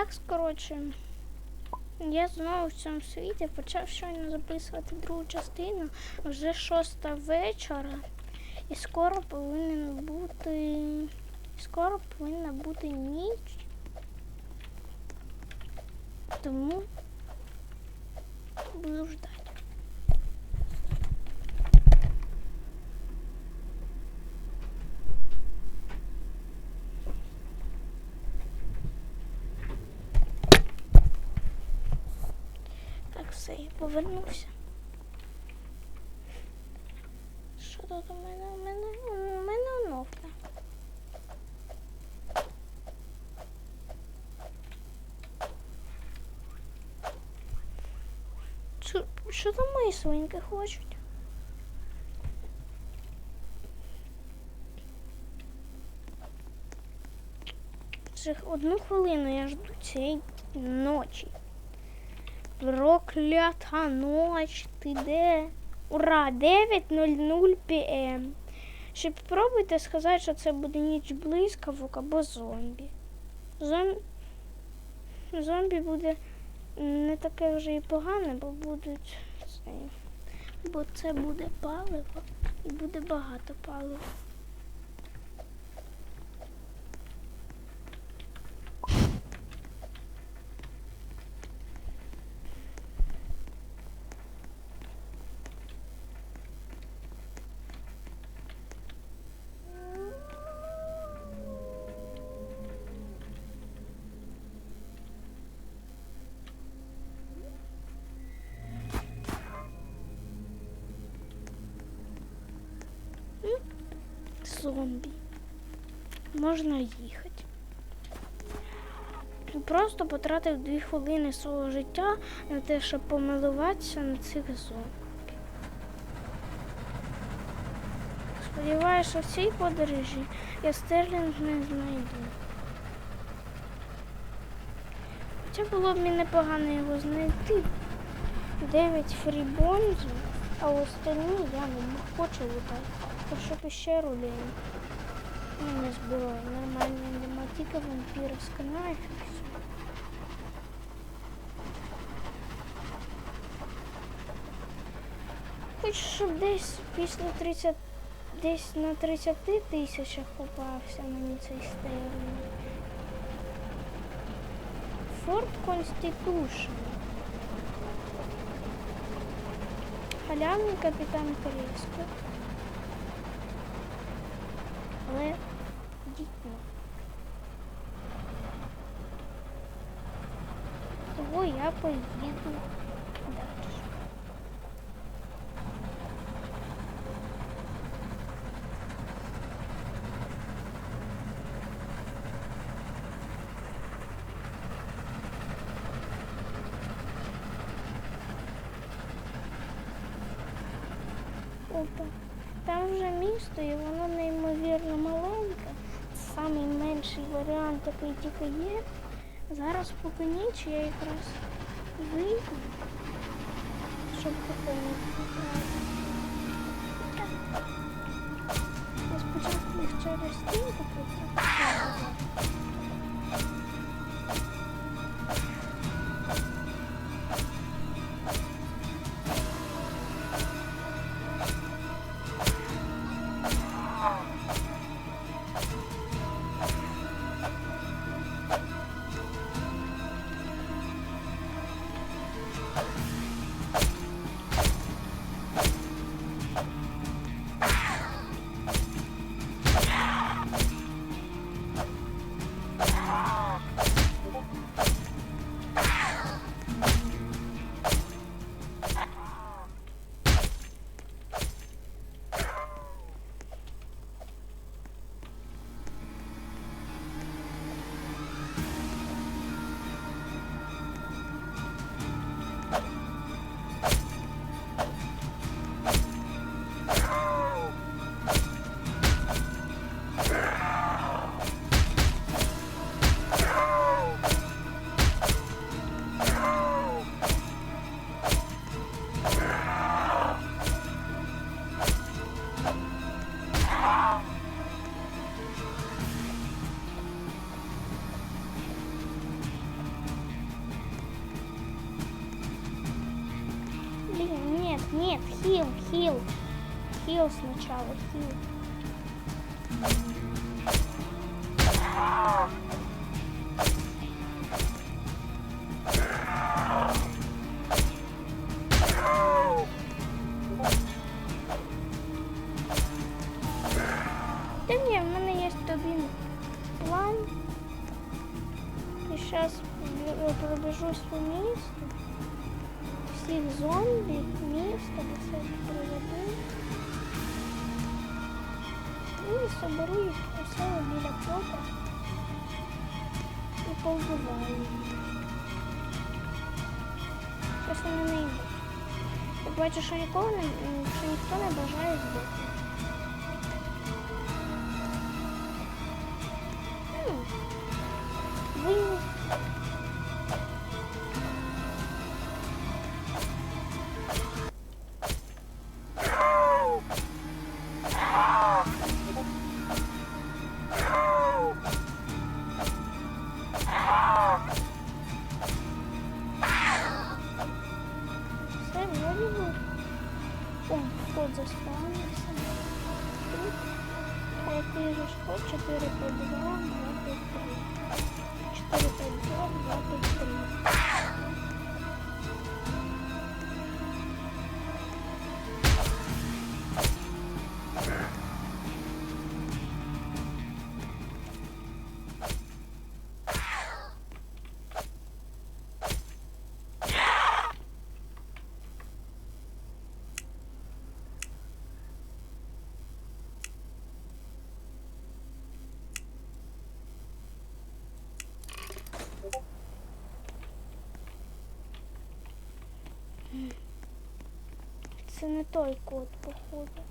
Так, коротше, я знову в цьому світі почав щойно записувати другу частину. Вже шоста вечора. І скоро повинен бути. Скоро повинна бути ніч. Тому буду ждати. Так, все, я повернувся. Що тут у мене? У мене, у мене оновка. Що, там мої свинки хочуть? Одну хвилину я жду цієї ночі. Проклята ноч, ти де? Ура! 9.00 пм. Ще спробуйте сказати, що це буде ніч блискавок або зомбі. Зом... Зомбі буде не таке вже і погане, бо будуть. Бо це буде паливо і буде багато палива. Зомбі. Можна їхати. Просто потратив дві хвилини свого життя на те, щоб помилуватися на цих зомбі. Сподіваюся, що в цій подорожі я стерлінг не знайду. Хоча було б мені непогано його знайти. Дев'ять фрібонзів, а остальні я не хочу лутати. Хочу пещеру лень. Ну, не збираю, нормально нема, тільки вампірська нафіг. все. Хоч щоб десь після 30, десь на 30 тисячах попався мені цей стерлінг. Форт Конститушн. Халявний капітан Корейський. Але дійсно. Того я поїду далі. Опа. Там вже місто і воно неймовірно маленьке. інший варіант такий тільки є. Зараз поки ніч, я якраз вийду, щоб Я спочатку їх через стінку прийти. Oh. Соберу їх усе біля фото. І повбиваю. Щось вони не йдуть. Я бачу, що нікого не, що ніхто не бажає збити. Це не той код, походу.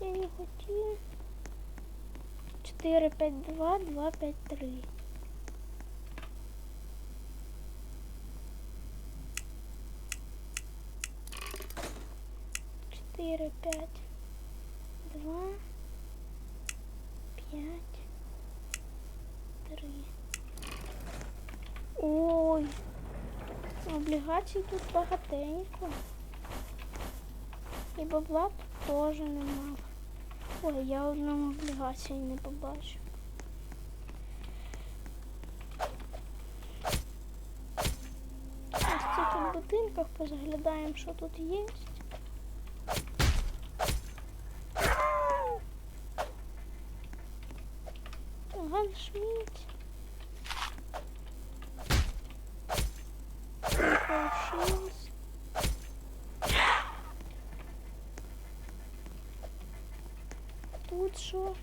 Я не хотів. 4, 5, 2, 2, 5, 3. Четыре, пять, два, пять, три. Ой, облігацій тут багатенько. І бабла теж немало. Ой, я одну облігацію не побачив. Ось в цих будинках позаглядаємо, що тут є. Шилс. Тут?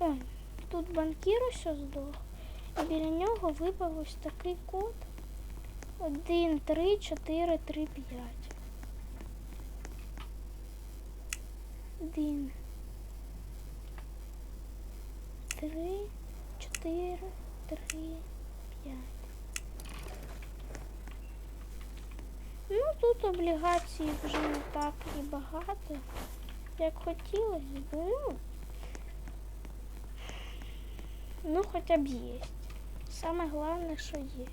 О, тут банкір ось здох. І біля нього випав ось такий код. 1, 3, 4, 3, 5. 1, 3, 4, 3, 5. Ну, тут облігацій вже не так і багато, як хотілося б. Ну, ну хоча б є. Саме головне, що є.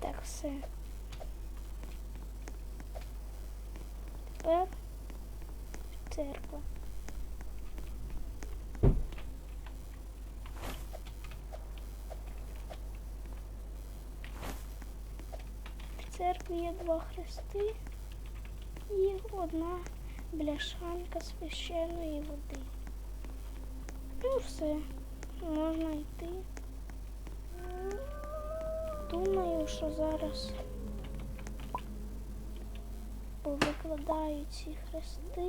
Так, все. Тепер церква. В церкві є два хрести і одна бляшанка священної води. Ну все, можна йти думаю, що зараз повикладаю ці хрести.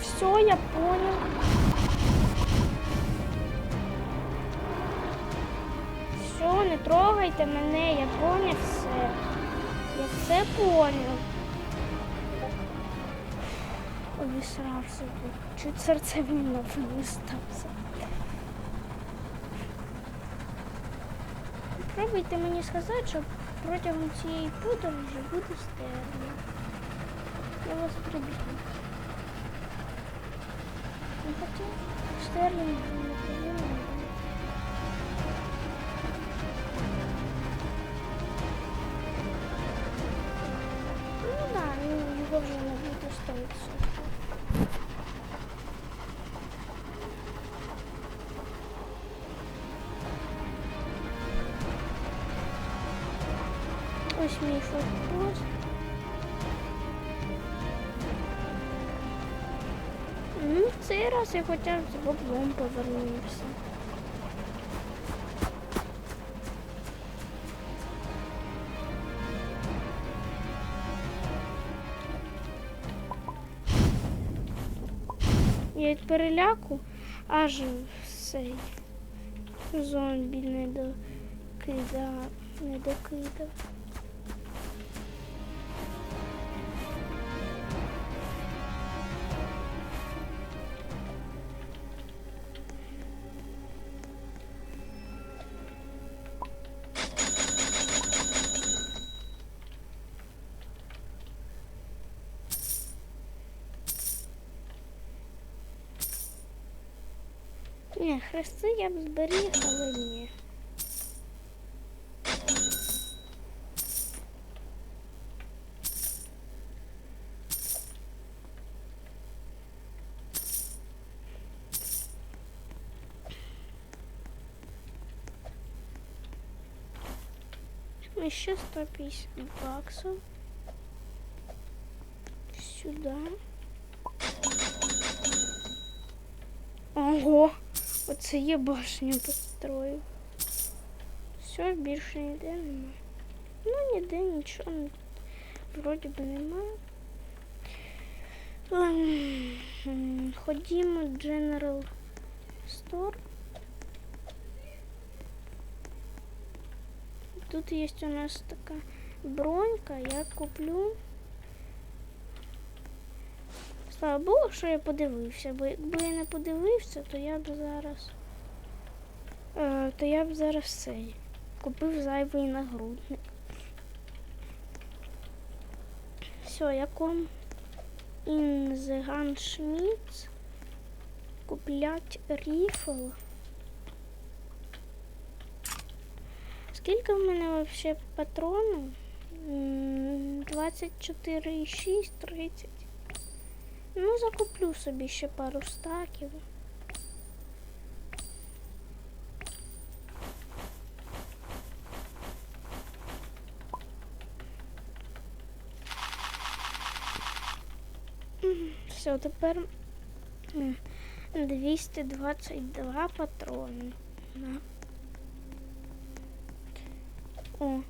Все, я понял. Все, не трогайте мене, я понял все. Все понял. Обісрався тут. Чуть серцевина не стався. Пробуйте мені сказати, що протягом цієї подорожі буде стерно. Я вас приб'ю. Ну, хоча Стерлінг не повинен вже не буде 100%. Ось мій фотопост. Ну, в цей раз я хоча б з баблом повернувся. Я від переляку аж цей зомбі не докидав, не докидав. Ні, хрести я б зберіг, але ні. Еще 150 баксов. Сюда. Оце є башню построїв. Все, більше ніде немає. Ну, ніде нічого вроді би немає. Ем, Ходімо в General Store. Тут є у нас така бронька, я куплю. Слава Богу, що я подивився, бо якби я не подивився, то я б зараз. Е, то я б зараз цей. Купив зайвий нагрудник. Все, я ком in the куплять ріфл. Скільки в мене взагалі патронів? М, 24,6, 30. Ну, закуплю собі ще пару стаків. Все, тепер м, 222 патрони. О,